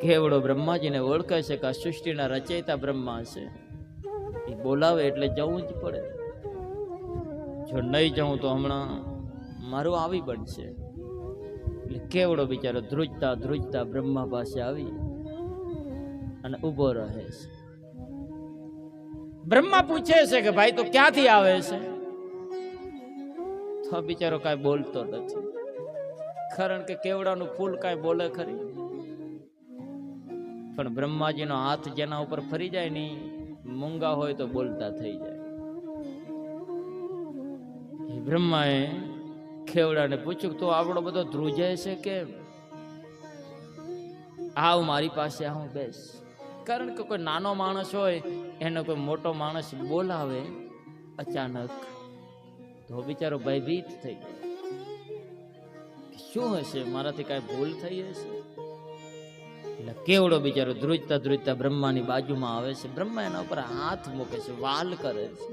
કેવડો બ્રહ્માજીને ઓળખે છે કે આ સૃષ્ટિના રચયિતા બ્રહ્મા છે. એ બોલાવે એટલે જવું જ પડે. જો નહીં જવું તો હમણાં મારું આવી બનશે. એટલે કેવડો બિચારો ધ્રુજતા ધ્રુજતા બ્રહ્મા પાસે આવી અને ઊભો રહે છે. બ્રહ્મા પૂછે છે કે ભાઈ તો ક્યાંથી આવે છે? તો બિચારો કાંઈ બોલતો નથી. કારણ કે કેવડાનું ફૂલ કાંઈ બોલે ખરી? પણ બ્રહ્માજીનો હાથ જેના ઉપર ફરી જાય ને મૂંગા હોય તો બોલતા થઈ જાય. બ્રહ્માએ ખેવડાને પૂછ્યું, તો આવડો બધો ધ્રુજે છે કે આવ મારી પાસે, આવ, બેસ. કારણ કે કોઈ નાનો માણસ હોય, એને કોઈ મોટો માણસ બોલાવે અચાનક તો બિચારો ભયભીત થઈ ગયો. શું હશે? મારાથી કાંઈ ભૂલ થઈ હશે? એટલે કેવડો બિચારો ધ્રુજતા ધ્રુજતા બ્રહ્માની બાજુમાં આવે છે. બ્રહ્મા એના ઉપર હાથ મૂકે છે, વાલ કરે છે.